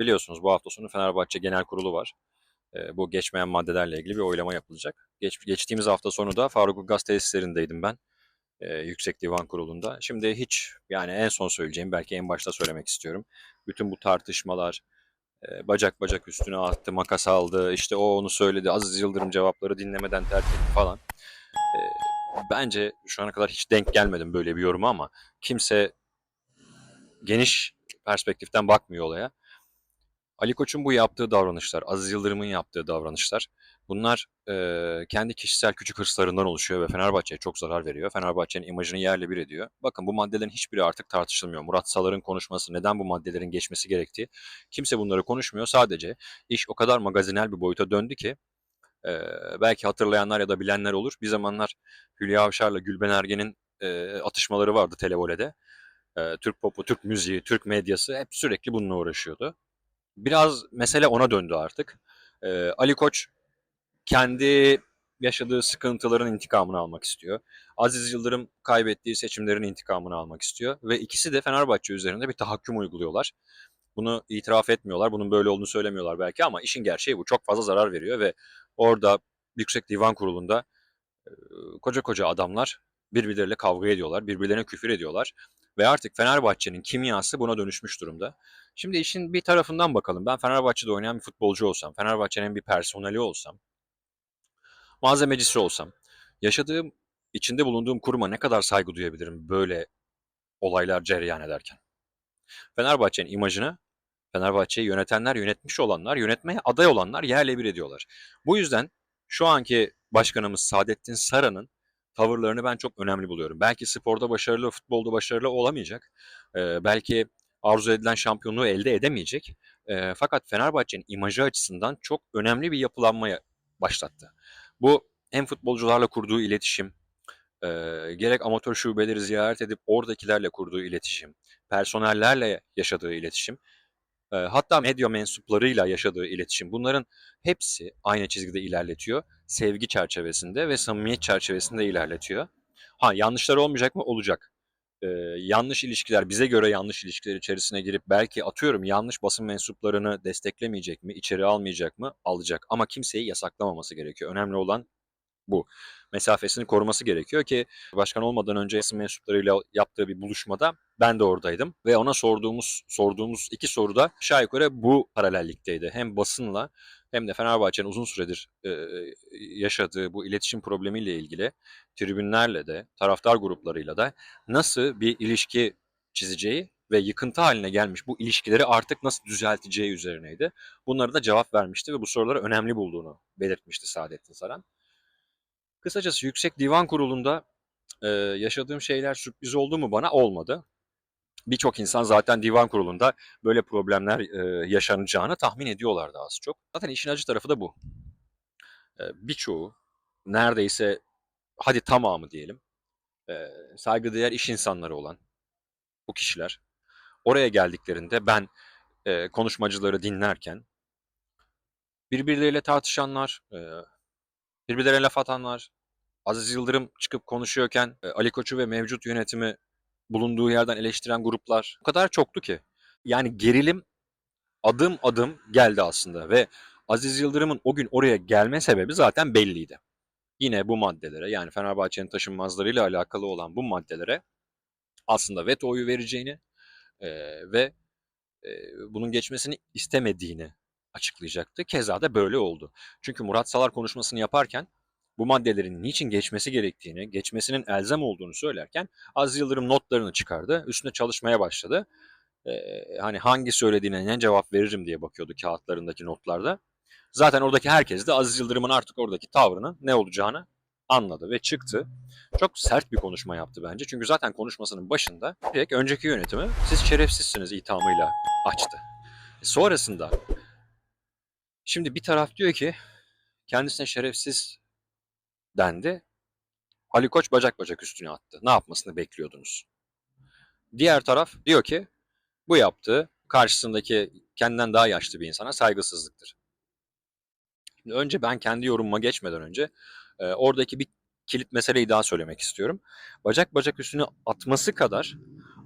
biliyorsunuz bu hafta sonu Fenerbahçe Genel Kurulu var. Ee, bu geçmeyen maddelerle ilgili bir oylama yapılacak. Geç, geçtiğimiz hafta sonu da Faruk Ulgaz tesislerindeydim ben. Ee, Yüksek Divan Kurulu'nda. Şimdi hiç yani en son söyleyeceğim belki en başta söylemek istiyorum. Bütün bu tartışmalar, e, bacak bacak üstüne attı, makas aldı, işte o onu söyledi, Aziz Yıldırım cevapları dinlemeden terk etti falan. Ee, bence şu ana kadar hiç denk gelmedim böyle bir yoruma ama kimse geniş perspektiften bakmıyor olaya. Ali Koç'un bu yaptığı davranışlar, Aziz Yıldırım'ın yaptığı davranışlar bunlar e, kendi kişisel küçük hırslarından oluşuyor ve Fenerbahçe'ye çok zarar veriyor. Fenerbahçe'nin imajını yerle bir ediyor. Bakın bu maddelerin hiçbiri artık tartışılmıyor. Murat Salar'ın konuşması, neden bu maddelerin geçmesi gerektiği kimse bunları konuşmuyor. Sadece iş o kadar magazinel bir boyuta döndü ki e, belki hatırlayanlar ya da bilenler olur. Bir zamanlar Hülya Avşar'la Gülben Ergen'in e, atışmaları vardı televolede. Türk popu, Türk müziği, Türk medyası hep sürekli bununla uğraşıyordu. Biraz mesele ona döndü artık. E, Ali Koç kendi yaşadığı sıkıntıların intikamını almak istiyor. Aziz Yıldırım kaybettiği seçimlerin intikamını almak istiyor. Ve ikisi de Fenerbahçe üzerinde bir tahakküm uyguluyorlar. Bunu itiraf etmiyorlar. Bunun böyle olduğunu söylemiyorlar belki ama işin gerçeği bu. Çok fazla zarar veriyor ve orada Yüksek Divan Kurulu'nda e, koca koca adamlar birbirleriyle kavga ediyorlar, birbirlerine küfür ediyorlar ve artık Fenerbahçe'nin kimyası buna dönüşmüş durumda. Şimdi işin bir tarafından bakalım. Ben Fenerbahçe'de oynayan bir futbolcu olsam, Fenerbahçe'nin bir personeli olsam, malzemecisi olsam, yaşadığım, içinde bulunduğum kuruma ne kadar saygı duyabilirim böyle olaylar cereyan ederken? Fenerbahçe'nin imajını Fenerbahçe'yi yönetenler, yönetmiş olanlar, yönetmeye aday olanlar yerle bir ediyorlar. Bu yüzden şu anki başkanımız Saadettin Saran'ın tavırlarını ben çok önemli buluyorum. Belki sporda başarılı, futbolda başarılı olamayacak. Ee, belki arzu edilen şampiyonluğu elde edemeyecek. Ee, fakat Fenerbahçe'nin imajı açısından çok önemli bir yapılanmaya başlattı. Bu hem futbolcularla kurduğu iletişim, e, gerek amatör şubeleri ziyaret edip oradakilerle kurduğu iletişim, personellerle yaşadığı iletişim, e, hatta medya mensuplarıyla yaşadığı iletişim bunların hepsi aynı çizgide ilerletiyor. Sevgi çerçevesinde ve samimiyet çerçevesinde ilerletiyor. Ha yanlışlar olmayacak mı? Olacak. Ee, yanlış ilişkiler, bize göre yanlış ilişkiler içerisine girip belki atıyorum yanlış basın mensuplarını desteklemeyecek mi, içeri almayacak mı? Alacak. Ama kimseyi yasaklamaması gerekiyor. Önemli olan bu. Mesafesini koruması gerekiyor ki başkan olmadan önce basın mensuplarıyla yaptığı bir buluşmada ben de oradaydım ve ona sorduğumuz sorduğumuz iki soruda aşağı yukarı bu paralellikteydi. Hem basınla hem de Fenerbahçe'nin uzun süredir e, yaşadığı bu iletişim problemiyle ilgili tribünlerle de taraftar gruplarıyla da nasıl bir ilişki çizeceği ve yıkıntı haline gelmiş bu ilişkileri artık nasıl düzelteceği üzerineydi. Bunları da cevap vermişti ve bu soruları önemli bulduğunu belirtmişti Saadettin Saran. Kısacası Yüksek Divan Kurulu'nda e, yaşadığım şeyler sürpriz oldu mu bana? Olmadı. Birçok insan zaten divan kurulunda böyle problemler e, yaşanacağını tahmin ediyorlardı az çok. Zaten işin acı tarafı da bu. E, birçoğu neredeyse hadi tamamı diyelim e, saygıdeğer iş insanları olan bu kişiler oraya geldiklerinde ben e, konuşmacıları dinlerken birbirleriyle tartışanlar, e, birbirlerine laf atanlar, Aziz Yıldırım çıkıp konuşuyorken e, Ali Koç'u ve mevcut yönetimi bulunduğu yerden eleştiren gruplar o kadar çoktu ki. Yani gerilim adım adım geldi aslında ve Aziz Yıldırım'ın o gün oraya gelme sebebi zaten belliydi. Yine bu maddelere yani Fenerbahçe'nin taşınmazlarıyla alakalı olan bu maddelere aslında veto oyu vereceğini e, ve e, bunun geçmesini istemediğini açıklayacaktı. Keza da böyle oldu. Çünkü Murat Salar konuşmasını yaparken bu maddelerin niçin geçmesi gerektiğini, geçmesinin elzem olduğunu söylerken Aziz Yıldırım notlarını çıkardı. Üstüne çalışmaya başladı. Ee, hani hangi söylediğine ne cevap veririm diye bakıyordu kağıtlarındaki notlarda. Zaten oradaki herkes de Aziz Yıldırım'ın artık oradaki tavrının ne olacağını anladı ve çıktı. Çok sert bir konuşma yaptı bence. Çünkü zaten konuşmasının başında direkt önceki yönetimi siz şerefsizsiniz ithamıyla açtı. Sonrasında şimdi bir taraf diyor ki kendisine şerefsiz dendi. Ali Koç bacak bacak üstüne attı. Ne yapmasını bekliyordunuz? Diğer taraf diyor ki bu yaptığı karşısındaki kendinden daha yaşlı bir insana saygısızlıktır. Şimdi önce ben kendi yorumuma geçmeden önce e, oradaki bir kilit meseleyi daha söylemek istiyorum. Bacak bacak üstüne atması kadar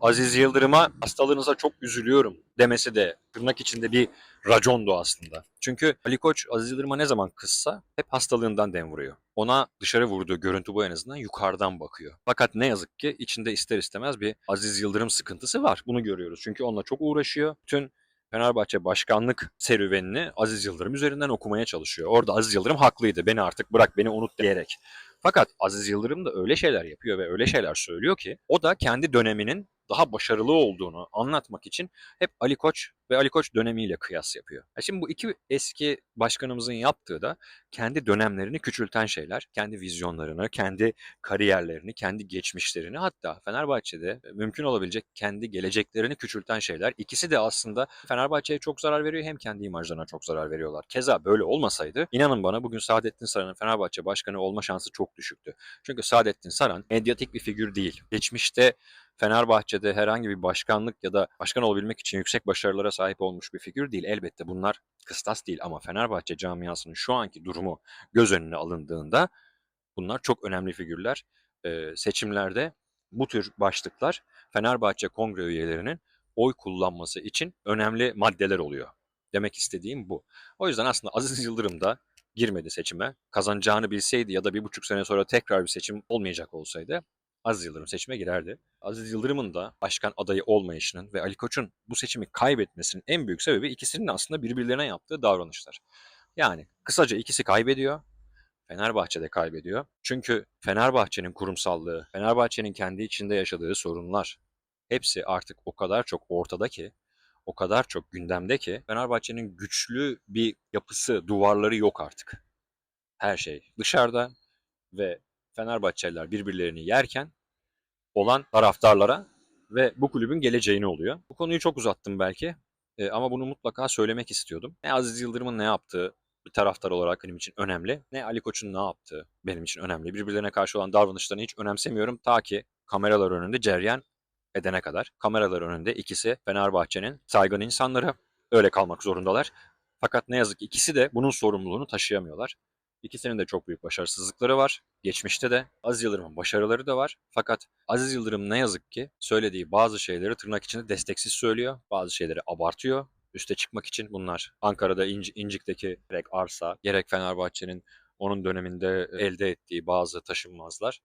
Aziz Yıldırım'a hastalığınıza çok üzülüyorum demesi de tırnak içinde bir racondu aslında. Çünkü Ali Koç Aziz Yıldırım'a ne zaman kızsa hep hastalığından dem vuruyor. Ona dışarı vurduğu görüntü bu en azından yukarıdan bakıyor. Fakat ne yazık ki içinde ister istemez bir Aziz Yıldırım sıkıntısı var. Bunu görüyoruz. Çünkü onunla çok uğraşıyor. Bütün Fenerbahçe başkanlık serüvenini Aziz Yıldırım üzerinden okumaya çalışıyor. Orada Aziz Yıldırım haklıydı. Beni artık bırak beni unut diyerek. Fakat Aziz Yıldırım da öyle şeyler yapıyor ve öyle şeyler söylüyor ki o da kendi döneminin daha başarılı olduğunu anlatmak için hep Ali Koç ve Ali Koç dönemiyle kıyas yapıyor. Ya Şimdi bu iki eski başkanımızın yaptığı da kendi dönemlerini küçülten şeyler, kendi vizyonlarını, kendi kariyerlerini, kendi geçmişlerini hatta Fenerbahçe'de mümkün olabilecek kendi geleceklerini küçülten şeyler. İkisi de aslında Fenerbahçe'ye çok zarar veriyor hem kendi imajlarına çok zarar veriyorlar. Keza böyle olmasaydı inanın bana bugün Saadettin Saran'ın Fenerbahçe başkanı olma şansı çok düşüktü. Çünkü Saadettin Saran medyatik bir figür değil. Geçmişte Fenerbahçe'de herhangi bir başkanlık ya da başkan olabilmek için yüksek başarılara sahip olmuş bir figür değil. Elbette bunlar kıstas değil ama Fenerbahçe camiasının şu anki durumu göz önüne alındığında bunlar çok önemli figürler. Ee, seçimlerde bu tür başlıklar Fenerbahçe kongre üyelerinin oy kullanması için önemli maddeler oluyor. Demek istediğim bu. O yüzden aslında Aziz Yıldırım da girmedi seçime. Kazanacağını bilseydi ya da bir buçuk sene sonra tekrar bir seçim olmayacak olsaydı Aziz Yıldırım seçime girerdi. Aziz Yıldırım'ın da başkan adayı olmayışının ve Ali Koç'un bu seçimi kaybetmesinin en büyük sebebi ikisinin aslında birbirlerine yaptığı davranışlar. Yani kısaca ikisi kaybediyor. Fenerbahçe de kaybediyor. Çünkü Fenerbahçe'nin kurumsallığı, Fenerbahçe'nin kendi içinde yaşadığı sorunlar hepsi artık o kadar çok ortada ki, o kadar çok gündemde ki Fenerbahçe'nin güçlü bir yapısı, duvarları yok artık. Her şey dışarıda ve Fenerbahçeliler birbirlerini yerken olan taraftarlara ve bu kulübün geleceğini oluyor. Bu konuyu çok uzattım belki e, ama bunu mutlaka söylemek istiyordum. Ne Aziz Yıldırım'ın ne yaptığı bir taraftar olarak benim için önemli. Ne Ali Koç'un ne yaptığı benim için önemli. Birbirlerine karşı olan davranışlarını hiç önemsemiyorum ta ki kameralar önünde ceryan edene kadar. Kameralar önünde ikisi Fenerbahçe'nin saygın insanları. Öyle kalmak zorundalar. Fakat ne yazık ki ikisi de bunun sorumluluğunu taşıyamıyorlar. İkisinin de çok büyük başarısızlıkları var. Geçmişte de Aziz Yıldırım'ın başarıları da var. Fakat Aziz Yıldırım ne yazık ki söylediği bazı şeyleri tırnak içinde desteksiz söylüyor. Bazı şeyleri abartıyor. Üste çıkmak için bunlar Ankara'da İnci, İncik'teki gerek arsa gerek Fenerbahçe'nin onun döneminde elde ettiği bazı taşınmazlar.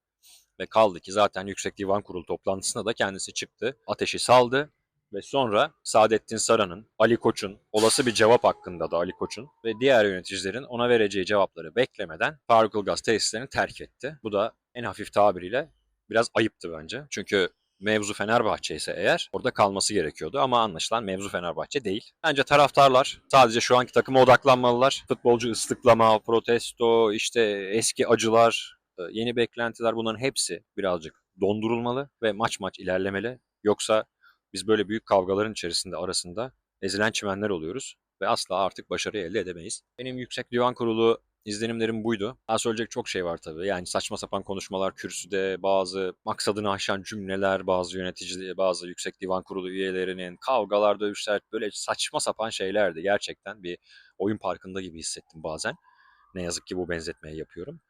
Ve kaldı ki zaten Yüksek Divan Kurulu toplantısında da kendisi çıktı. Ateşi saldı ve sonra Saadettin Saran'ın, Ali Koç'un, olası bir cevap hakkında da Ali Koç'un ve diğer yöneticilerin ona vereceği cevapları beklemeden Faruk Ilgaz tesislerini terk etti. Bu da en hafif tabiriyle biraz ayıptı bence. Çünkü mevzu Fenerbahçe ise eğer orada kalması gerekiyordu ama anlaşılan mevzu Fenerbahçe değil. Bence taraftarlar sadece şu anki takıma odaklanmalılar. Futbolcu ıslıklama, protesto, işte eski acılar, e, yeni beklentiler bunların hepsi birazcık dondurulmalı ve maç maç ilerlemeli. Yoksa biz böyle büyük kavgaların içerisinde arasında ezilen çimenler oluyoruz ve asla artık başarı elde edemeyiz. Benim Yüksek Divan Kurulu izlenimlerim buydu. Daha söyleyecek çok şey var tabii. Yani saçma sapan konuşmalar kürsüde, bazı maksadını aşan cümleler, bazı yönetici, bazı Yüksek Divan Kurulu üyelerinin kavgalar, dövüşler böyle saçma sapan şeylerdi. Gerçekten bir oyun parkında gibi hissettim bazen. Ne yazık ki bu benzetmeyi yapıyorum.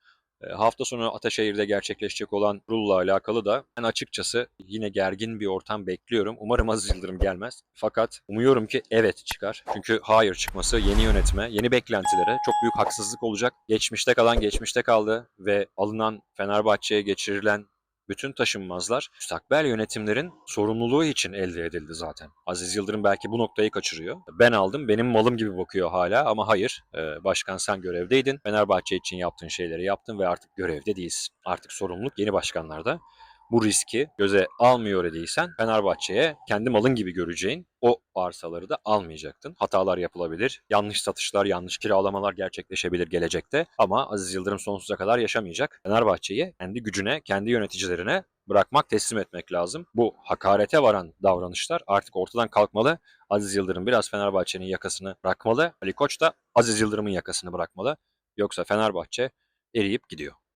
E, Hafta sonu Ataşehir'de gerçekleşecek olan kurulla alakalı da ben açıkçası yine gergin bir ortam bekliyorum. Umarım Aziz Yıldırım gelmez. Fakat umuyorum ki evet çıkar. Çünkü hayır çıkması yeni yönetime, yeni beklentilere çok büyük haksızlık olacak. Geçmişte kalan geçmişte kaldı ve alınan Fenerbahçe'ye geçirilen bütün taşınmazlar müstakbel yönetimlerin sorumluluğu için elde edildi zaten. Aziz Yıldırım belki bu noktayı kaçırıyor. Ben aldım, benim malım gibi bakıyor hala ama hayır. Ee, başkan sen görevdeydin. Fenerbahçe için yaptığın şeyleri yaptın ve artık görevde değilsin. Artık sorumluluk yeni başkanlarda. Bu riski göze almıyor idiysen Fenerbahçe'ye kendi malın gibi göreceğin o arsaları da almayacaktın. Hatalar yapılabilir, yanlış satışlar, yanlış kiralamalar gerçekleşebilir gelecekte ama Aziz Yıldırım sonsuza kadar yaşamayacak. Fenerbahçe'yi kendi gücüne, kendi yöneticilerine bırakmak, teslim etmek lazım. Bu hakarete varan davranışlar artık ortadan kalkmalı. Aziz Yıldırım biraz Fenerbahçe'nin yakasını bırakmalı. Ali Koç da Aziz Yıldırım'ın yakasını bırakmalı. Yoksa Fenerbahçe eriyip gidiyor.